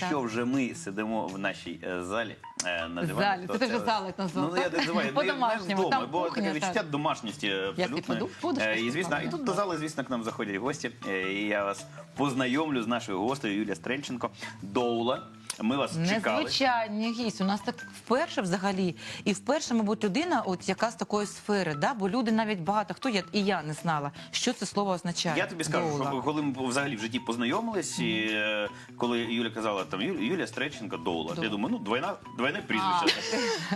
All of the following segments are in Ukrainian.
якщо вже ми сидимо в нашій е, залі е, на дивані, Залі. то Це ти вже зали назвав, Ну я так? називаю ну, я, знаєш, По-домашньому, вдома, там бо кухня, таке відчуття так. домашністі абсолютно. піду, будеш Е, І звісно, і тут до зали, звісно, к нам заходять гості. Е, І я вас познайомлю з нашою гостею Юлія Стрельченко, Доула. Ми вас чекали. Незвичайний гість. У нас так вперше взагалі. І вперше, мабуть, людина, от яка з такої сфери, да? бо люди навіть багато хто я і я не знала, що це слово означає. Я тобі скажу, Доула. що коли ми взагалі в житті познайомились, і е, коли Юля казала там «Ю- Юлія Стрельченко Доула, я думаю, ну двойна, двойне прізвище.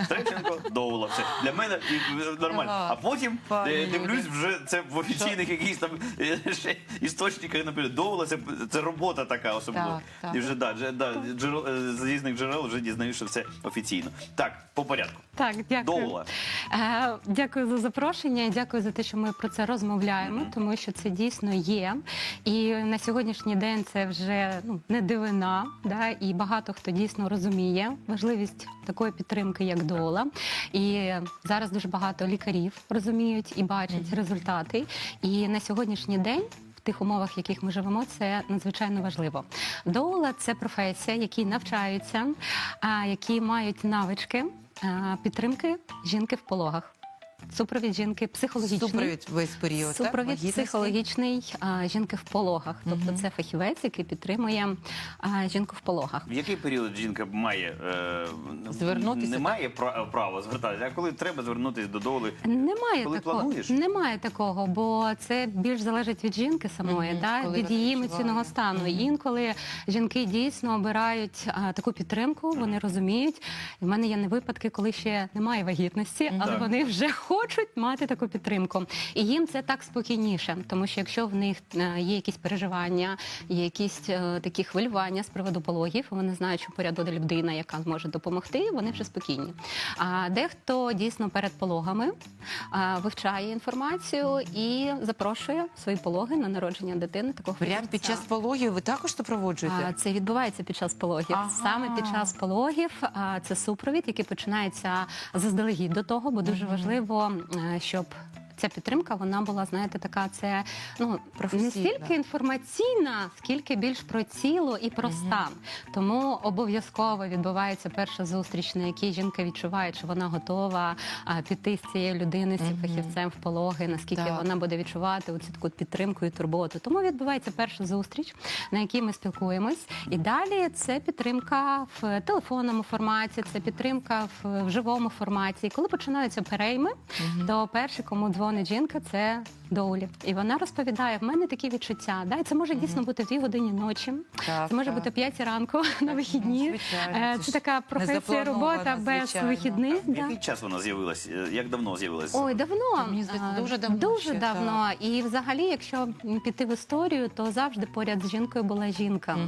Стрельченко Доула. Все для мене і, е, нормально. А потім Пані е, дивлюсь, вже це в офіційних якихось там е, ще істочниках наприклад, Доула, це, це робота така особливо. Так, так. І вже да, вже, да, джерел, е, з різних джерел вже дізнаюся, що все офіційно. Так, по порядку. Так, дякую. Доула. Е, дякую за запрошення. і Дякую за те, що ми про це розмовляємо, тому що це дійсно є. І на сьогоднішній день це вже ну не дивина, да, і багато хто дійсно розуміє важливість такої підтримки, як дола. І зараз дуже багато лікарів розуміють і бачать результати. І на сьогоднішній день. Тих умовах, в яких ми живемо, це надзвичайно важливо. Доула це професія, які навчаються, які мають навички підтримки жінки в пологах. Супровід жінки психологічний. Супровід весь період. Супровід вагітності? психологічний а, жінки в пологах. Тобто це фахівець, який підтримує а, жінку в пологах. В який період жінка має е, Звернутися, не має права звертатися, а коли треба звернутися до доли? Немає Коли такого, плануєш? немає такого, бо це більш залежить від жінки самої, Мгм, да, коли від її емоційного стану. Мгм. Інколи жінки дійсно обирають а, таку підтримку, вони розуміють. І в мене є не випадки, коли ще немає вагітності, але Так. вони вже хочуть мати таку підтримку. І їм це так спокійніше, тому що якщо в них е, є якісь переживання, є якісь е, такі хвилювання з приводу пологів, вони знають, що поряд буде людина, яка зможе допомогти, вони вже спокійні. А дехто дійсно перед пологами вивчає інформацію і запрошує свої пологи на народження дитини. Такого Прямо під час пологів ви також супроводжуєте? Це відбувається під час пологів. Ага. Саме під час пологів а, це супровід, який починається заздалегідь до того, бо дуже важливо, е, щоб. Ця підтримка вона була, знаєте, така це ну не стільки інформаційна, скільки більш про тіло і про стан. Тому обов'язково відбувається перша зустріч, на якій жінка відчуває, чи вона готова а, піти з цією людиною, з цим фахівцем в пологи, наскільки Так. вона буде відчувати оцю таку підтримку і турботу. Тому відбувається перша зустріч, на якій ми спілкуємось. І далі це підтримка в телефонному форматі, це підтримка в, в живому форматі. І коли починаються перейми, то перший, кому дзвонить жінка, це доулі. І вона розповідає: в мене такі відчуття. Да? І це може дійсно бути дві годині ночі. Так, Це може так. бути п'ять ранку на вихідні. звичайно, Е, це Це така професія робота без звичайно. вихідних. Да. який час вона з'явилась? Е, Як давно з'явилась? Ой, давно. Мені здається, дуже давно Дуже ще, давно. І взагалі, якщо піти в історію, то завжди поряд з жінкою була жінка.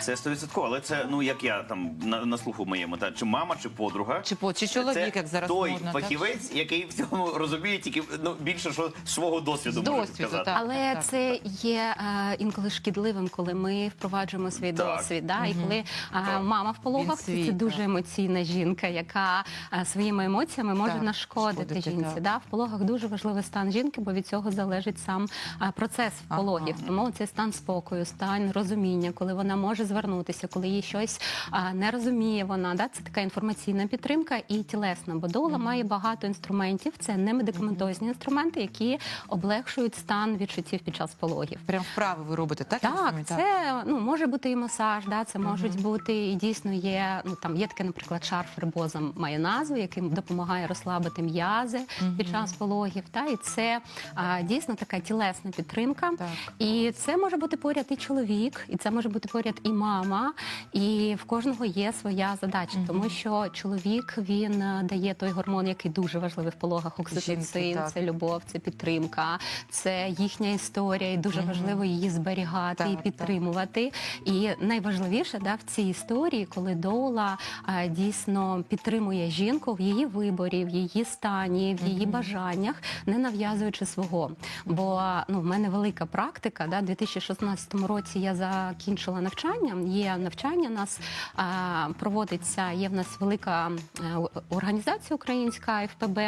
Це стовідсотково, але це ну як я там на, на слуху моєму, та чи мама, чи подруга. Чи по- чи чоловік, це як зараз той модно, так? фахівець, який в цьому розуміє тільки ну більше що свого досвіду З можу досвіду, сказати. так. Але це є е, інколи шкідливим, коли ми впроваджуємо свій Так. досвід. Да? І коли Так. мама в пологах, Він свій, це так. дуже емоційна жінка, яка е, своїми емоціями може Так, нашкодити шкодити, жінці. так. Да? В пологах дуже важливий стан жінки, бо від цього залежить сам е, процес Ага. пологів. Тому цей стан спокою, стан розуміння, коли вона може звернутися, коли їй щось е, не розуміє вона. Да? Це така інформаційна підтримка і тілесна. Бо доула має багато інструментів. Це не медикаментозні інструменти, які облегшують стан відчуттів під час пологів. Прям вправи ви робите, так? Так, це ну може бути і масаж, да, це можуть бути і дійсно є. Ну там є таке, наприклад, шар фербоза має назву, який допомагає розслабити м'язи під час пологів. Та і це а, дійсно така тілесна підтримка. Так. І це може бути поряд і чоловік, і це може бути поряд і мама. І в кожного є своя задача, тому що чоловік він е, дає той гормон, який дуже важливий в пологах. Окситоцин, Жінки, це любов, це підтримка, це їхня історія, і дуже важливо її зберігати і Так, підтримувати. І найважливіше да, в цій історії, коли доула а, дійсно підтримує жінку в її виборі, в її стані, в її бажаннях, не нав'язуючи свого. Бо ну, в мене велика практика. Да, У 2016 році я закінчила навчання. Є навчання, нас а, проводиться, є в нас велика е, організація українська ФПБ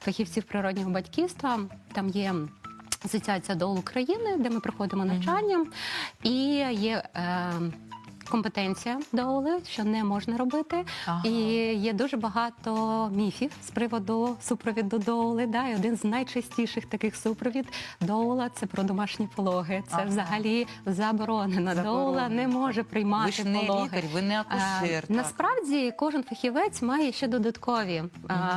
фахівців природнього батьківства. Там є. Асоціація до України, де ми проходимо навчання, і є е, компетенція доули, що не можна робити. Ага. І є дуже багато міфів з приводу супровіду доули. Да? І один з найчастіших таких супровід доула це про домашні пологи. Це Ага. взагалі заборонено. Заборонено, Доула не може приймати Ви ж не пологи. лікар, ви не акушер. Так. Насправді кожен фахівець має ще додаткові е,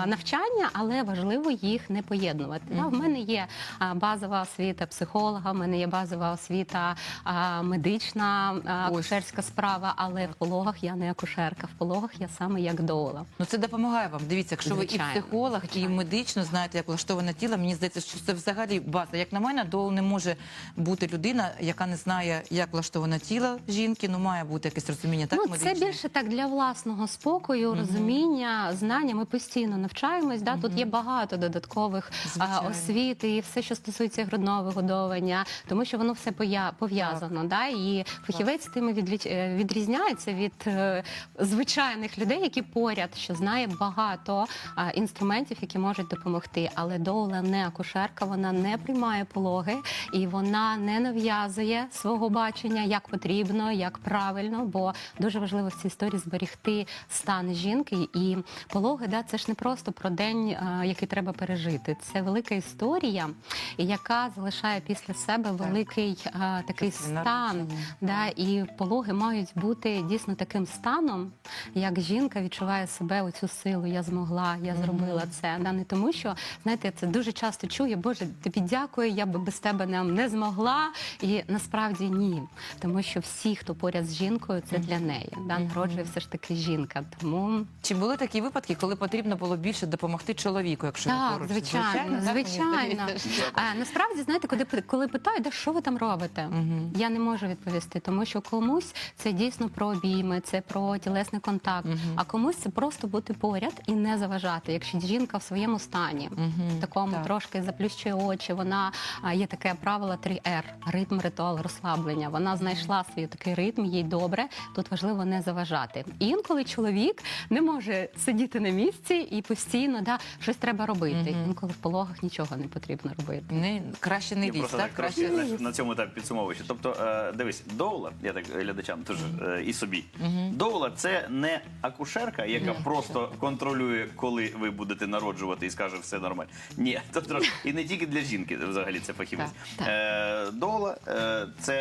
навчання, але важливо їх не поєднувати. Да, В мене є базова освіта психолога, в мене є базова освіта е, медична, акушерська справа, але в пологах я не акушерка. В пологах я саме як доула. Ну це допомагає вам. Дивіться, якщо ви і психолог, звичайно. і медично знаєте, як влаштоване тіло, мені здається, що це взагалі база. Як на мене, доул не може бути людина, яка не знає, як влаштоване тіло жінки. Ну має бути якесь розуміння, так ну, це більше так для власного спокою, розуміння, знання. Ми постійно навчаємось. Да? Тут є багато додаткових а, освіти і все, що стосується грудного вигодовування, тому що воно все пов'язано. Да? І фахівець тим і відліч- е, відрізняється від е, звичайних людей, які поряд, що знає багато інструментів, які можуть допомогти. Але доула не акушерка, вона не приймає пологи і вона не нав'язує свого бачення, як потрібно, як правильно, бо дуже важливо в цій історії зберегти стан жінки. І пологи, да, це ж не просто про день, який треба пережити. Це велика історія, яка залишає після себе великий а, такий стан. Да, і пологи мають бути дійсно таким станом, як жінка відчуває себе оцю силу. Я змогла, я зробила це. Да, не тому, що знаєте, я це дуже часто чую. Боже, тобі дякую, я би без тебе не, не змогла. І насправді ні. Тому що всі, хто поряд з жінкою, це для неї. Да, народжує все ж таки жінка. Тому Чи були такі випадки, коли потрібно було більше допомогти чоловіку, якщо він поруч? звичайно, так, звичайно. А, насправді, знаєте, коли, коли питають, да, що ви там робите? Мгм. Я не можу відповісти, тому що комусь це дійсно про обійми, це про тілесний контакт, Мгм. а комусь це просто бути поряд і не заважати. Якщо жінка в своєму стані, Мгм, такому так. трошки заплющує очі, вона є таке правило 3R, ритм, ритуал, розслаблення. Вона знайшла свій такий ритм, їй добре. Тут важливо не заважати. І інколи чоловік не може сидіти на місці і постійно да, щось треба робити. Мгм. Інколи в пологах нічого не потрібно робити. Не, краще не Я лізь, так? так Краще знаєш, на цьому так підсумовуючи. Тобто, е, дивись, доула, я так глядачам теж е, і собі. Доула це не акушерка, яка просто контролює, коли ви будете народжувати і скаже все нормально. Ні, тобто і не тільки для жінки взагалі це фахівець. Так. Е, доула е, це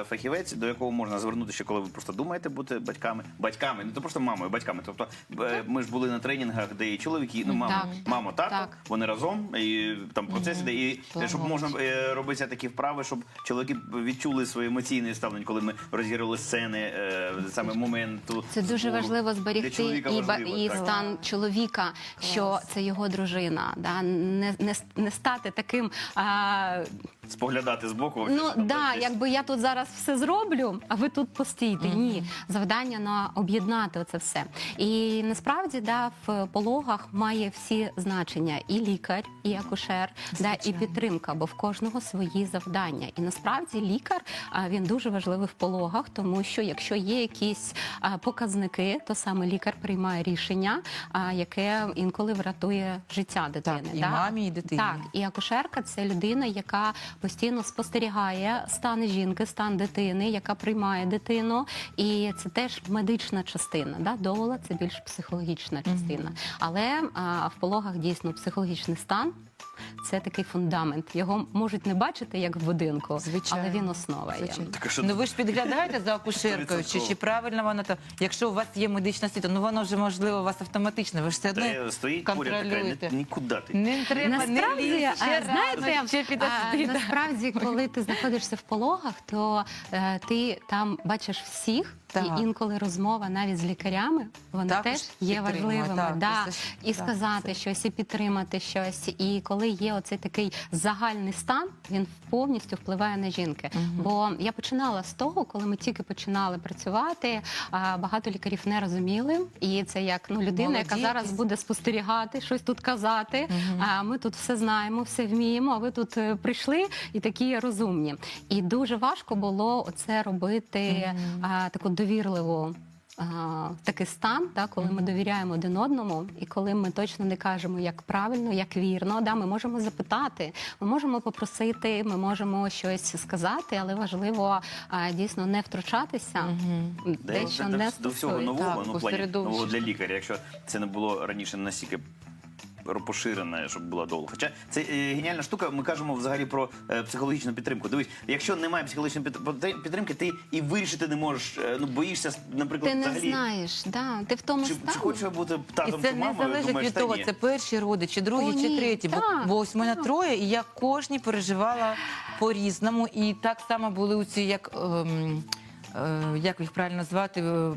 е, фахівець, до якого можна звернутися, коли ви просто думаєте бути батьками. Батьками, не то просто мамою, батьками. Тобто е, ми ж були на тренінгах, де і чоловіки, ну мама, Так. мама, тато, Так. вони разом, і там процес іде, і щоб можна е, робити такі вправи, щоб чоловіки відчули своє емоційне ставлення, коли ми розіграли сцени е, саме моменту. Це дуже важливо зберігти і, важливо, і так. стан чоловіка, що це його дружина. Да? Не, не, не стати таким. А, споглядати збоку. ну там, да, десь. якби я тут зараз все зроблю, а ви тут постійте. Ні, завдання на об'єднати оце все. І насправді да, в пологах має всі значення: і лікар, і акушер, да, і підтримка, бо в кожного свої завдання. І насправді лікар він дуже важливий в пологах, тому що якщо є якісь показники, то саме лікар приймає рішення, яке інколи врятує життя дитини. Так, і да? мамі, і дитині. Так, і акушерка це людина, яка постійно спостерігає стан жінки, стан дитини, яка приймає дитину. І це теж медична частина. Да? Доула це більш психологічна частина. Але а, в пологах дійсно психологічний стан. Це такий фундамент. Його можуть не бачити як в будинку, Звичайно. але він основа є. Так, а що- Ну ви ж підглядаєте за акушеркою, чи, чи правильно вона там, якщо у вас є медична освіта, ну воно вже можливо у вас автоматично, ви ж все одно Та стоїть поряд така, контролюєте. ні- нікуди ти. Не треба не Насправді, лізь, ще а, знаєте, рано, ще а, да. Насправді, коли ти знаходишся в пологах, то е, ти там бачиш всіх. Так. І інколи розмова навіть з лікарями, вони Також теж є важливими. так, да. І так, сказати це- щось, і підтримати щось. І коли є оцей такий загальний стан, він повністю впливає на жінки. Бо я починала з того, коли ми тільки починали працювати, багато лікарів не розуміли. І це як ну людина, яка зараз буде спостерігати, щось тут казати. А ми тут все знаємо, все вміємо. А ви тут е, прийшли і такі розумні. І дуже важко було оце робити а, таку довірливу. а, такий стан, да, коли ми довіряємо один одному, і коли ми точно не кажемо, як правильно, як вірно. Да, ми можемо запитати, ми можемо попросити, ми можемо щось сказати, але важливо а, дійсно не втручатися, Де- те, що де- не до всього нового, Так, ну, плані нового для лікаря, якщо це не було раніше настільки поширене, щоб була дола. Хоча це е, геніальна штука. Ми кажемо взагалі про е, психологічну підтримку. Дивись, якщо немає психологічної під- підтримки, ти і вирішити не можеш. е, Ну боїшся, наприклад, Ти не взагалі. знаєш, да, ти в тому Чи, стані. чи хочу я бути І татом це чи не мамою? залежить думаєш, від та того, ні. це перші родичі, другі О, чи ні, треті. Бо, так, бо ось мене троє, і я кожній переживала по-різному. І так само були у ці як. ем, Як їх правильно звати, е,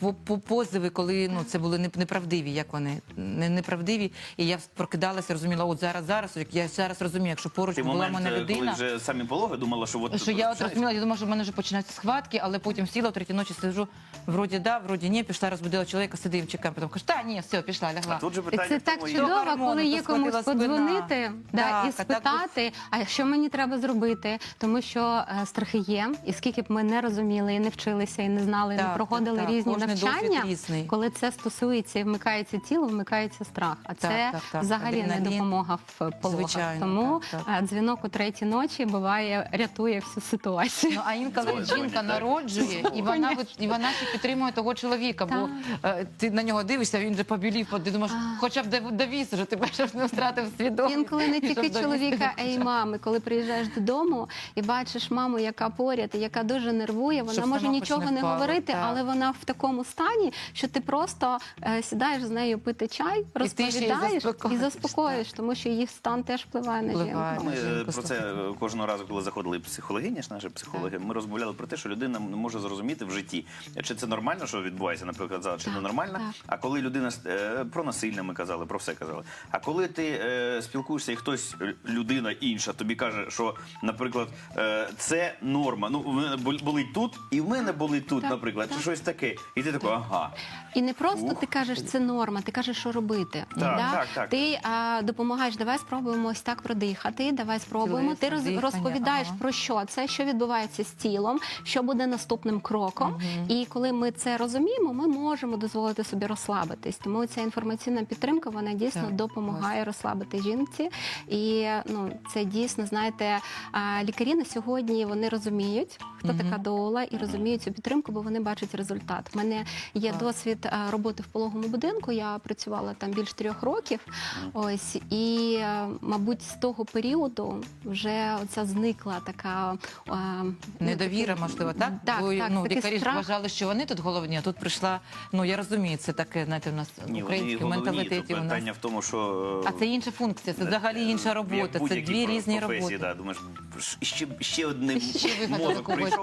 по- по- позови, коли ну це були неправдиві, як вони не неправдиві. І я прокидалася, розуміла, от зараз, зараз, як я зараз розумію, якщо поруч Ти була момент, мене е, коли вже самі пологи думала, що от Що я от розуміла, я думала, що в мене вже починаються схватки, але потім сіла в третій ночі сиджу, вроді да, вроді ні, пішла, розбудила чоловіка, сидим, чекаємо, потім кажу, та ні, все, пішла, лягла. А тут же питання це так чудово, коли є комусь подзвонити да, Так, і спитати, а що мені треба зробити, тому що е, страхи є, і скільки б ми не розуміли, не вчилися, і не знали, Так, не проходили так, так. різні Кожний навчання. різний. Коли це стосується і вмикається тіло, вмикається страх. А це так, так. взагалі не допомога в пологах. Звичайно, Тому так, так. е, дзвінок у третій ночі буває рятує всю ситуацію. Ну а інколи Ой, жінка так. народжує, і вона і вона ще підтримує того чоловіка. Бо е, ти на нього дивишся, він же побілів, ти думаєш, А. хоча б дов- довіз вже, ти бачиш, не втратив свідомість. Інколи не тільки чоловіка, а й мами. Коли приїжджаєш додому і бачиш маму, яка поряд, яка дуже нервує, вона може нічого не впала, говорити, так. але вона в такому стані, що ти просто е, сідаєш з нею пити чай, розповідаєш і заспокоїш, заспокоїш, тому що її стан теж впливає на жінку. Ми е, жінку про це кожного разу, коли заходили психологині, ж наші психологи, ми розмовляли про те, що людина не може зрозуміти в житті, чи це нормально, що відбувається, наприклад, зараз, чи Так, не нормально. так. А коли людина е, про насильне ми казали, про все казали. А коли ти е, спілкуєшся, і хтось людина інша тобі каже, що, наприклад, е, це норма. Ну, болить тут, і в мене болить тут, Так, наприклад, чи щось таке. І ти такий, ага. І не просто Ух. ти кажеш, це норма, ти кажеш, що робити. Так, да? так, так. Ти а, допомагаєш, давай спробуємо ось так продихати, давай спробуємо. Ти роз, розповідаєш ага. про що це, що відбувається з тілом, що буде наступним кроком. І коли ми це розуміємо, ми можемо дозволити собі розслабитись. Тому ця інформаційна підтримка вона дійсно Так, допомагає розслабити жінці. І ну це дійсно, знаєте, лікарі на сьогодні вони розуміють, хто Мгм. така доула, і розуміють цю підтримку, бо вони бачать результат. У мене є Так. досвід е, роботи в пологому будинку. Я працювала там більш трьох років. Ось і, е, мабуть, з того періоду вже оця зникла така е, ну, Недовіра, можливо, так? Так, Бо, так, ну, лікарі страх. вважали, що вони тут головні, а тут прийшла. Ну я розумію, це таке, знаєте, у нас Ні, вони українському головні. менталітеті. Тут У нас. питання в тому, що А це інша функція, це взагалі інша робота. Це дві різні професії, роботи. Да, думаєш, ще, ще одним Ще мозок прийшов,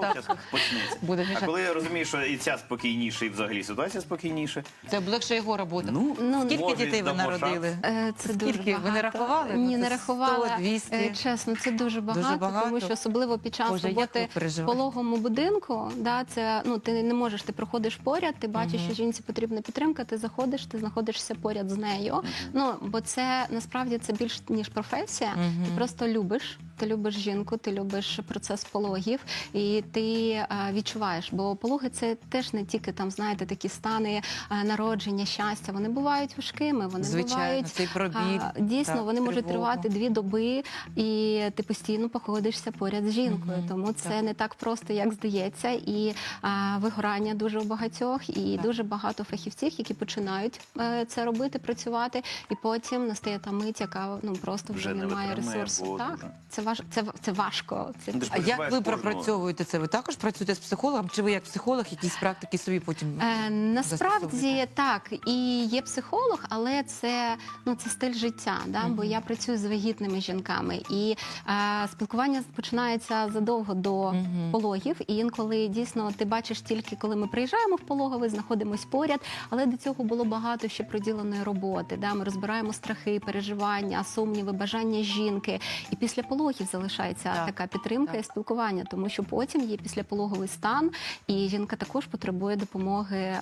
почнеться. Буде А коли я розумію, що і ця спокійніша, і взагалі ситуація спокійніша, Це облегшує його роботу. ну, Ну, Скільки може, дітей ви дамо народили? Е, Це Скільки? дуже Ви не багато. рахували? Ні, Ну, не це рахувала. 100, 200. Е, Чесно, це дуже багато, багато. тому що особливо під час Боже, як роботи в переживаєте? пологому будинку, да, це ну ти не можеш, ти проходиш поряд, ти бачиш, що жінці потрібна підтримка, ти заходиш, ти знаходишся поряд з нею. Ну бо це насправді це більш ніж професія. Ти просто любиш. Ти любиш жінку, ти любиш процес пологів, і ти відчуваєш, бо пологи це теж не тільки там, знаєте, такі стани народження, щастя. Вони бувають важкими, вони Звичайно, бувають цей пробіль. а, дійсно, так, вони можуть тривати дві доби, і ти постійно походишся поряд з жінкою. Мгм, Тому це так. не так просто, як здається. І а, вигорання дуже у багатьох, і Так. дуже багато фахівців, які починають е, це робити, працювати, і потім настає та мить, яка ну просто вже, Вже не немає витримує, ресурсу. Так, це важ це, це важко. Це Ну, А як ви пропрацьовуєте це? Ви також працюєте з психологом? Чи ви як психолог якісь практики собі потім? Е, насправді так, і є психолог, але це ну це стиль життя. Да? Бо я працюю з вагітними жінками, і е, спілкування починається задовго до Мгм. пологів. І інколи дійсно ти бачиш тільки, коли ми приїжджаємо в пологовий, знаходимось поряд. Але до цього було багато ще приділеної роботи. Да? Ми розбираємо страхи, переживання, сумніви, бажання жінки. І після пологів пологів залишається Так, така підтримка так. і спілкування, тому що потім є післяпологовий стан, і жінка також потребує допомоги е,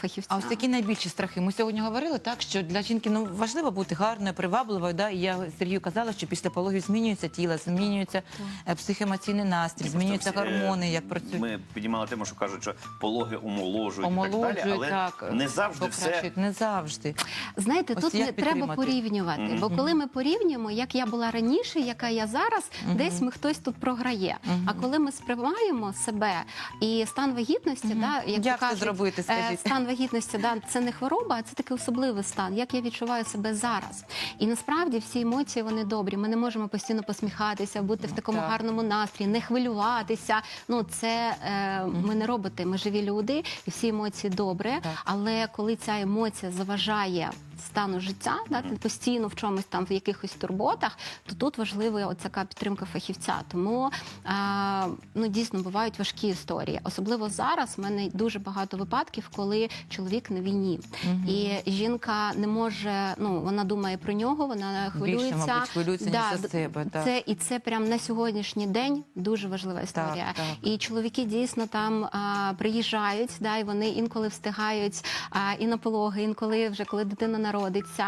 фахівця. А ось такі найбільші страхи. Ми сьогодні говорили так, що для жінки ну важливо бути гарною, привабливою. Да? І я Сергію казала, що після пологів змінюється тіло, змінюється е, психоемоційний настрій, змінюються е, гормони, як працюють. Ми піднімали тему, що кажуть, що пологи омоложують, і так далі, але так, не завжди все. Не завжди. Знаєте, Ось тут не треба порівнювати, Мгм. бо коли ми порівнюємо, як я була раніше, яка я зараз, Мгм. десь ми хтось тут програє. Мгм. А коли ми сприймаємо себе і стан вагітності, Мгм. да, як, Як кажуть, зробити, е, скажіть? стан вагітності, да, це не хвороба, а це такий особливий стан, як я відчуваю себе зараз. І насправді всі емоції вони добрі. Ми не можемо постійно посміхатися, бути в такому так. гарному настрої, не хвилюватися. Ну це е, ми не роботи, ми живі люди, і всі емоції добре. Так. Але коли ця емоція заважає стану життя, да, ти постійно в чомусь там в якихось турботах, то тут важлива от така підтримка фахівця. Тому а, ну дійсно бувають важкі історії. Особливо зараз в мене дуже багато випадків, коли чоловік на війні, Мгм. і жінка не може. Ну вона думає про нього, вона хвилюється. Більше, мабуть, хвилюється, ніж за себе, так. Це і це прям на сьогоднішній день дуже важлива історія. так. І чоловіки дійсно там а, приїжджають, да, і вони інколи встигають а, і на пологи, інколи вже коли дитина народиться.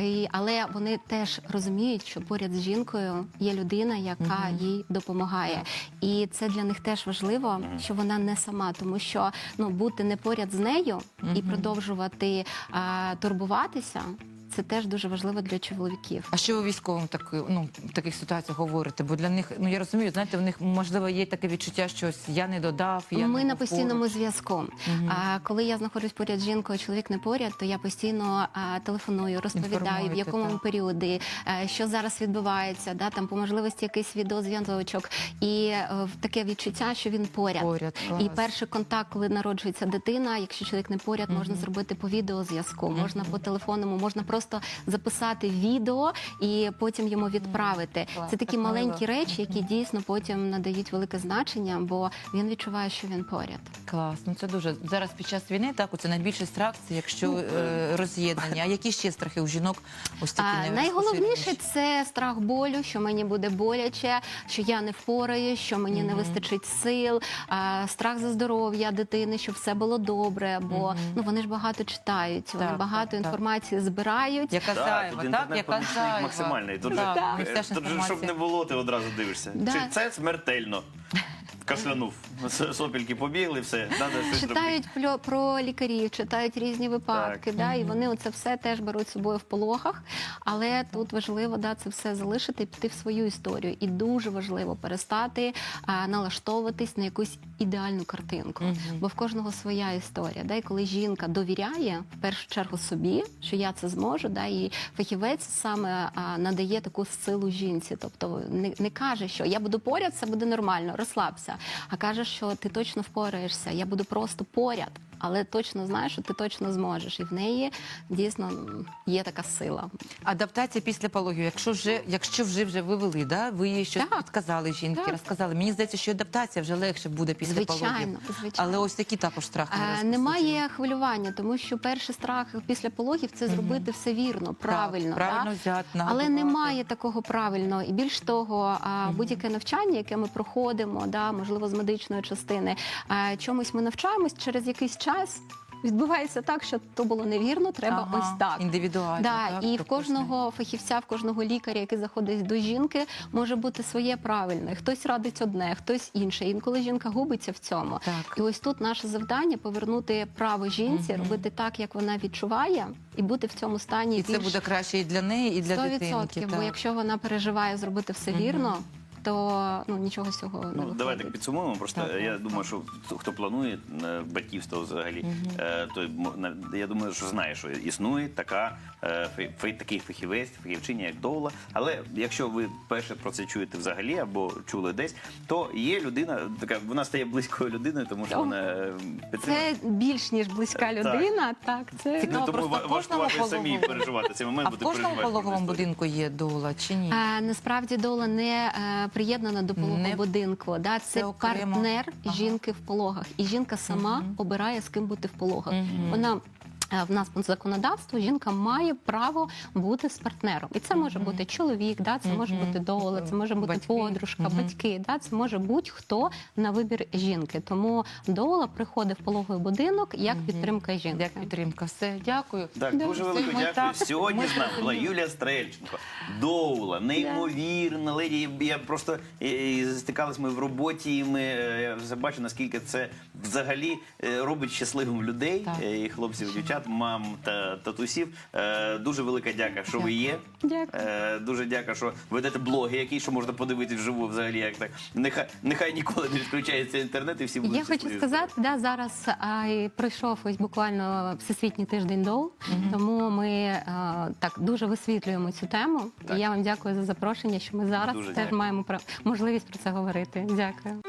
І, але вони теж розуміють, що поряд з жінкою є людина, яка їй допомагає. І це для них теж важливо, що вона не сама, тому що ну бути не поряд з нею і продовжувати а, турбуватися. Це теж дуже важливо для чоловіків. А що ви військовим так, ну, в таких ситуаціях говорите? Бо для них, ну я розумію, знаєте, в них можливо є таке відчуття, що ось я не додав. Я Ми не на постійному поруч. зв'язку. Мгм. А коли я знаходжусь поряд з жінкою, чоловік не поряд, то я постійно а, телефоную, розповідаю, в якому так. періоді, е, що зараз відбувається, да там по можливості якийсь відеозв'язочок, і е, в таке відчуття, що він поряд. Поряд, клас. І перший контакт, коли народжується дитина, якщо чоловік не поряд, можна зробити по відеозв'язку, можна по телефонному, можна просто записати відео і потім йому відправити. Це такі маленькі речі, які дійсно потім надають велике значення, бо він відчуває, що він поряд. Клас, ну це дуже зараз під час війни. Так, це найбільший страх, це якщо е, роз'єднання. А які ще страхи у жінок? Ось такі А, найголовніше це страх болю, що мені буде боляче, що я не впораюсь, що мені не вистачить сил, а, страх за здоров'я дитини, щоб все було добре. Бо ну вони ж багато читають, вони Так, багато так, так. інформації збирають. Яка Так, зайва, тут так, інтернет яка зайва. максимальний. Тут, Так, же, ж тут же, щоб не було, ти одразу дивишся. Да. Чи це смертельно? Кашлянув. Сопільки побігли, все, щось. Читають про, про лікарів, читають різні випадки, да, і вони оце все теж беруть з собою в пологах. Але тут важливо да, це все залишити і піти в свою історію. І дуже важливо перестати а, налаштовуватись на якусь ідеальну картинку. Бо в кожного своя історія. Да, і коли жінка довіряє в першу чергу собі, що я це зможу, да, і фахівець саме а, надає таку силу жінці. Тобто не, не каже, що я буду поряд, все буде нормально, розслабся. А каже, що ти точно впораєшся, я буду просто поряд, але точно знаєш, що ти точно зможеш. І в неї дійсно є така сила. Адаптація після пологів. Якщо вже, якщо вже вже вивели, да, ви їй щось Так. підказали жінки, Так. розказали. Мені здається, що адаптація вже легше буде після Звичайно, пологів. звичайно. Але ось такі також страхи. Е. Немає хвилювання, тому що перший страх після пологів це зробити все вірно, правильно. Так, правильно да? взяти, Але немає такого правильно. І більш того, а, будь-яке навчання, яке ми проходимо, да, можливо, з медичної частини, чомусь ми навчаємось через якийсь час. Відбувається так, що то було невірно, треба Ага, ось так. Індивідуально. Да, так, і в тобто кожного фахівця, в кожного лікаря, який заходить до жінки, може бути своє правильне. Хтось радить одне, хтось інше. Інколи жінка губиться в цьому. Так. І ось тут наше завдання повернути право жінці, Мгм. робити так, як вона відчуває, і бути в цьому стані І це буде краще і для неї, і для 100%, дитинки. бо якщо вона переживає зробити все вірно, то ну нічого з цього не Ну, виходить. так підсумуємо. Просто Так, я так, думаю, що хто- планує е, батьківство взагалі, е, той на- я думаю, що знає, що існує така такий фахівець, фахівчиня, як Доула. Але якщо ви перше про це чуєте взагалі або чули десь, то є людина, така вона стає близькою людиною, тому що вона е, підтримує. Це більш ніж близька людина. Так, це Ну, тому просто ва- в самі переживати цей момент, А в кожному пологовому будинку є дола чи ні? Е, насправді дола не е, приєднана до пологового Не- будинку. Да? Це, Це окремо. партнер Ага. жінки в пологах. І жінка сама обирає, з ким бути в пологах. Вона е, В нас по законодавству жінка має право бути з партнером, і це може бути чоловік, да, це може бути доула, це може бути Батьки. подружка, батьки. Да, це може будь-хто на вибір жінки. Тому доула приходить в пологовий будинок як підтримка жінки. Як підтримка. Все, дякую. Так, дуже велике дякую. так- Сьогодні з нами була. Юлія Стрельченко, доула, неймовірна леді. Я просто е, е, ми в роботі, і ми е, я вже бачу, наскільки це взагалі е, робить щасливим людей, Так. е, і хлопців, дівчат, мам та татусів. Е, Дуже велика дяка, що ви є. Дякую. Е, Дуже дякую, що ведете блоги, які що можна подивитись вживу взагалі. Як так нехай нехай ніколи не відключається інтернет, і всі будуть Я хочу щасливі. сказати, да, зараз а, і пройшов ось буквально Всесвітній тиждень доул, тому ми а, так дуже висвітлюємо цю тему. Так. І я вам дякую за запрошення, що ми зараз Дуже теж дякую. маємо про можливість про це говорити. Дякую.